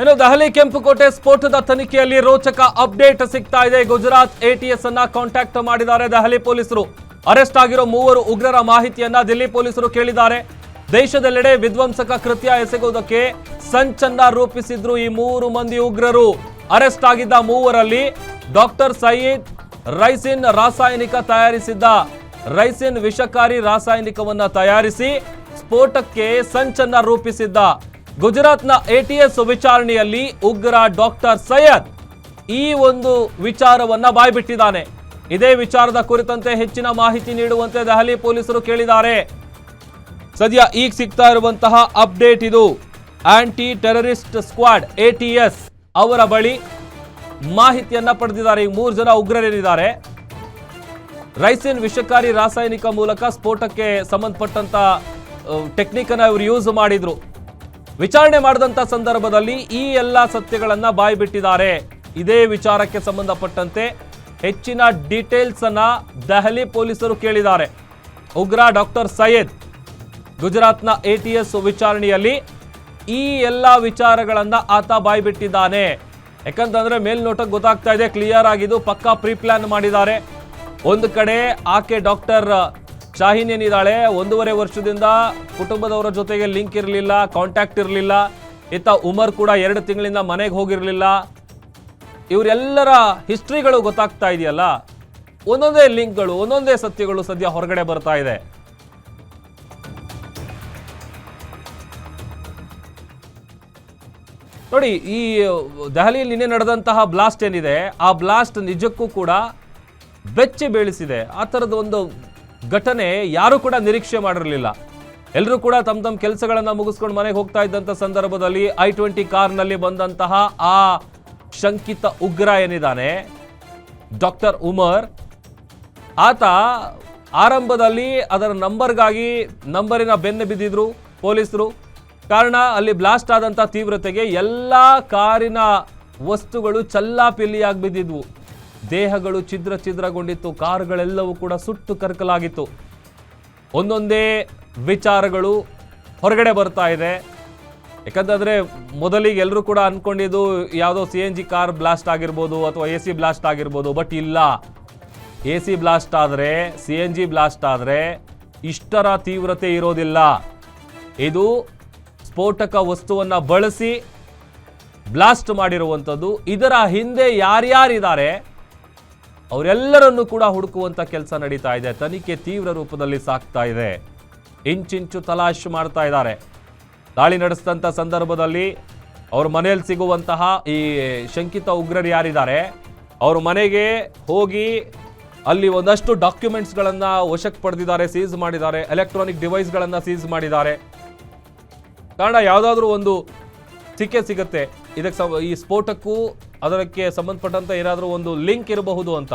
ಇನ್ನು ದೆಹಲಿ ಕೆಂಪುಕೋಟೆ ಸ್ಫೋಟದ ತನಿಖೆಯಲ್ಲಿ ರೋಚಕ ಅಪ್ಡೇಟ್ ಸಿಗ್ತಾ ಇದೆ. ಗುಜರಾತ್ ಎಟಿಎಸ್ ಅನ್ನ ಕಾಂಟ್ಯಾಕ್ಟ್ ಮಾಡಿದ್ದಾರೆ ದೆಹಲಿ ಪೊಲೀಸರು. ಅರೆಸ್ಟ್ ಆಗಿರೋ ಮೂವರು ಉಗ್ರರ ಮಾಹಿತಿಯನ್ನ ದಿಲ್ಲಿ ಪೊಲೀಸರು ಕೇಳಿದ್ದಾರೆ. ದೇಶದೆಲ್ಲೆಡೆ ವಿಧ್ವಂಸಕ ಕೃತ್ಯ ಎಸಗುವುದಕ್ಕೆ ಸಂಚನ್ನ ರೂಪಿಸಿದ್ರು ಈ ಮೂರು ಮಂದಿ ಉಗ್ರರು. ಅರೆಸ್ಟ್ ಆಗಿದ್ದ ಮೂವರಲ್ಲಿ ಡಾಕ್ಟರ್ ಸಯೀದ್ ರೈಸಿನ್ ರಾಸಾಯನಿಕ ತಯಾರಿಸಿದ್ದ. ರೈಸಿನ್ ವಿಷಕಾರಿ ರಾಸಾಯನಿಕವನ್ನ ತಯಾರಿಸಿ ಸ್ಫೋಟಕ್ಕೆ ಸಂಚನ್ನ ರೂಪಿಸಿದ್ದ. ಗುಜರಾತ್ನ ಎಟಿಎಸ್ ವಿಚಾರಣೆಯಲ್ಲಿ ಉಗ್ರ ಡಾಕ್ಟರ್ ಸೈಯದ್ ಈ ಒಂದು ವಿಚಾರವನ್ನ ಬಾಯ್ಬಿಟ್ಟಿದ್ದಾನೆ. ಇದೇ ವಿಚಾರದ ಕುರಿತಂತೆ ಹೆಚ್ಚಿನ ಮಾಹಿತಿ ನೀಡುವಂತೆ ದೆಹಲಿ ಪೊಲೀಸರು ಕೇಳಿದ್ದಾರೆ. ಸದ್ಯ ಈಗ ಸಿಗ್ತಾ ಇರುವಂತಹ ಅಪ್ಡೇಟ್ ಇದು. ಆಂಟಿ ಟೆರರಿಸ್ಟ್ ಸ್ಕ್ವಾಡ್ ಎಟಿಎಸ್ ಅವರ ಬಳಿ ಮಾಹಿತಿಯನ್ನ ಪಡೆದಿದ್ದಾರೆ. ಈ ಮೂರು ಜನ ಉಗ್ರರೇನಿದ್ದಾರೆ. ರೈಸಿನ್ ವಿಷಕಾರಿ ರಾಸಾಯನಿಕ ಮೂಲಕ ಸ್ಫೋಟಕ್ಕೆ ಸಂಬಂಧಪಟ್ಟಂತ ಟೆಕ್ನಿಕ್ ಇವರು ಯೂಸ್ ಮಾಡಿದ್ರು. ವಿಚಾರಣೆ ಮಾಡಿದಂಥ ಸಂದರ್ಭದಲ್ಲಿ ಈ ಎಲ್ಲ ಸತ್ಯಗಳನ್ನು ಬಾಯಿಬಿಟ್ಟಿದ್ದಾರೆ ಇದೇ ವಿಚಾರಕ್ಕೆ ಸಂಬಂಧಪಟ್ಟಂತೆ ಹೆಚ್ಚಿನ ಡೀಟೇಲ್ಸ್ ಅನ್ನ ದೆಹಲಿ ಪೊಲೀಸರು ಕೇಳಿದ್ದಾರೆ. ಉಗ್ರ ಡಾಕ್ಟರ್ ಸಯ್ಯದ್ ಗುಜರಾತ್ನ ಎ ಟಿ ಎಸ್ ವಿಚಾರಣೆಯಲ್ಲಿ ಈ ಎಲ್ಲ ವಿಚಾರಗಳನ್ನು ಆತ ಬಾಯ್ಬಿಟ್ಟಿದ್ದಾನೆ ಯಾಕಂತಂದರೆ ಮೇಲ್ನೋಟಕ್ಕೆ ಗೊತ್ತಾಗ್ತಾ ಇದೆ ಕ್ಲಿಯರ್ ಆಗಿದ್ದು ಪಕ್ಕಾ ಪ್ರೀ ಪ್ಲ್ಯಾನ್ ಮಾಡಿದ್ದಾರೆ. ಒಂದು ಕಡೆ ಆಕೆ ಡಾಕ್ಟರ್ ಶಾಹಿನ್ ಏನಿದ್ದಾಳೆ? ಒಂದೂವರೆ ವರ್ಷದಿಂದ ಕುಟುಂಬದವರ ಜೊತೆಗೆ ಲಿಂಕ್ ಇರಲಿಲ್ಲ ಕಾಂಟ್ಯಾಕ್ಟ್ ಇರಲಿಲ್ಲ. ಇತ್ತ ಉಮರ್ ಕೂಡ ಎರಡು ತಿಂಗಳಿಂದ ಮನೆಗೆ ಹೋಗಿರಲಿಲ್ಲ. ಇವರೆಲ್ಲರ ಹಿಸ್ಟ್ರಿಗಳು ಗೊತ್ತಾಗ್ತಾ ಇದೆಯಲ್ಲ? ಒಂದೊಂದೇ ಲಿಂಕ್ಗಳು, ಒಂದೊಂದೇ ಸತ್ಯಗಳು ಸದ್ಯ ಹೊರಗಡೆ ಬರ್ತಾ ಇದೆ. ನೋಡಿ, ಈ ದೆಹಲಿಯಲ್ಲಿ ನಿನ್ನೆ ನಡೆದಂತಹ ಬ್ಲಾಸ್ಟ್ ಏನಿದೆ, ಆ ಬ್ಲಾಸ್ಟ್ ನಿಜಕ್ಕೂ ಕೂಡ ಬೆಚ್ಚಿ ಬೀಳಿಸಿದೆ. ಆ ಥರದ ಒಂದು ಘಟನೆ ಯಾರು ಕೂಡ ನಿರೀಕ್ಷೆ ಮಾಡಿರಲಿಲ್ಲ. ಎಲ್ಲರೂ ಕೂಡ ತಮ್ಮ ತಮ್ಮ ಕೆಲಸಗಳನ್ನು ಮುಗಿಸ್ಕೊಂಡು ಮನೆಗೆ ಹೋಗ್ತಾ ಇದ್ದಂಥ ಸಂದರ್ಭದಲ್ಲಿ ಐ ಟ್ವೆಂಟಿ ಕಾರ್ನಲ್ಲಿ ಬಂದಂತಹ ಆ ಶಂಕಿತ ಉಗ್ರ ಏನಿದ್ದಾನೆ ಡಾಕ್ಟರ್ ಉಮರ್. ಆತ ಆರಂಭದಲ್ಲಿ ಅದರ ನಂಬರ್ಗಾಗಿ ನಂಬರಿನ ಬೆನ್ನು ಬಿದ್ದಿದ್ರು ಪೊಲೀಸರು. ಕಾರಣ ಅಲ್ಲಿ ಬ್ಲಾಸ್ಟ್ ಆದಂಥ ತೀವ್ರತೆಗೆ ಎಲ್ಲ ಕಾರಿನ ವಸ್ತುಗಳು ಚಲ್ಲಾಪಿಲ್ಲಿಯಾಗಿ ಬಿದ್ದಿದ್ವು. ದೇಹಗಳು ಛಿದ್ರ ಛಿದ್ರಗೊಂಡಿತ್ತು, ಕಾರುಗಳೆಲ್ಲವೂ ಕೂಡ ಸುಟ್ಟು ಕರ್ಕಲಾಗಿತ್ತು. ಒಂದೊಂದೇ ವಿಚಾರಗಳು ಹೊರಗಡೆ ಬರ್ತಾ ಇದೆ. ಯಾಕಂತಂದ್ರೆ ಮೊದಲಿಗೆ ಎಲ್ಲರೂ ಕೂಡ ಅಂದ್ಕೊಂಡಿದ್ದು ಯಾವುದೋ C N G car blast ಆಗಿರ್ಬೋದು ಅಥವಾ ಎ ಸಿ ಬ್ಲಾಸ್ಟ್ ಆಗಿರ್ಬೋದು, ಬಟ್ ಇಲ್ಲ. ಎ ಸಿ ಬ್ಲಾಸ್ಟ್ ಆದರೆ, ಸಿ ಎನ್ ಜಿ ಬ್ಲಾಸ್ಟ್ ಆದರೆ ಇಷ್ಟರ ತೀವ್ರತೆ ಇರೋದಿಲ್ಲ. ಇದು ಸ್ಫೋಟಕ ವಸ್ತುವನ್ನು ಬಳಸಿ ಬ್ಲಾಸ್ಟ್ ಮಾಡಿರುವಂಥದ್ದು. ಇದರ ಹಿಂದೆ ಯಾರ್ಯಾರಿದ್ದಾರೆ? ಅವರೆಲ್ಲರನ್ನು ಕೂಡ ಹುಡುಕುವಂತ ಕೆಲಸ ನಡೀತಾ ಇದೆ. ತನಿಖೆ ತೀವ್ರ ರೂಪದಲ್ಲಿ ಸಾಕ್ತಾ ಇದೆ. ಇಂಚಿಂಚು ತಲಾಶ್ ಮಾಡ್ತಾ ಇದ್ದಾರೆ. ದಾಳಿ ನಡೆಸಿದಂಥ ಸಂದರ್ಭದಲ್ಲಿ ಅವ್ರ ಮನೆಯಲ್ಲಿ ಸಿಗುವಂತಹ ಈ ಶಂಕಿತ ಉಗ್ರರು ಯಾರಿದ್ದಾರೆ? ಅವ್ರ ಮನೆಗೆ ಹೋಗಿ ಅಲ್ಲಿ ಒಂದಷ್ಟು ಡಾಕ್ಯುಮೆಂಟ್ಸ್ಗಳನ್ನು ವಶಕ್ಕೆ ಪಡೆದಿದ್ದಾರೆ ಸೀಸ್ ಮಾಡಿದ್ದಾರೆ ಎಲೆಕ್ಟ್ರಾನಿಕ್ ಡಿವೈಸ್ಗಳನ್ನು ಸೀಸ್ ಮಾಡಿದ್ದಾರೆ. ಕಾರಣ ಯಾವುದಾದ್ರೂ ಒಂದು ಸಿಕ್ಕೇ ಸಿಗುತ್ತೆ. ಇದಕ್ಕೆ ಈ ಸ್ಫೋಟಕ್ಕೂ ಅದಕ್ಕೆ ಸಂಬಂಧಪಟ್ಟಂತ ಏನಾದರೂ ಒಂದು ಲಿಂಕ್ ಇರಬಹುದು ಅಂತ.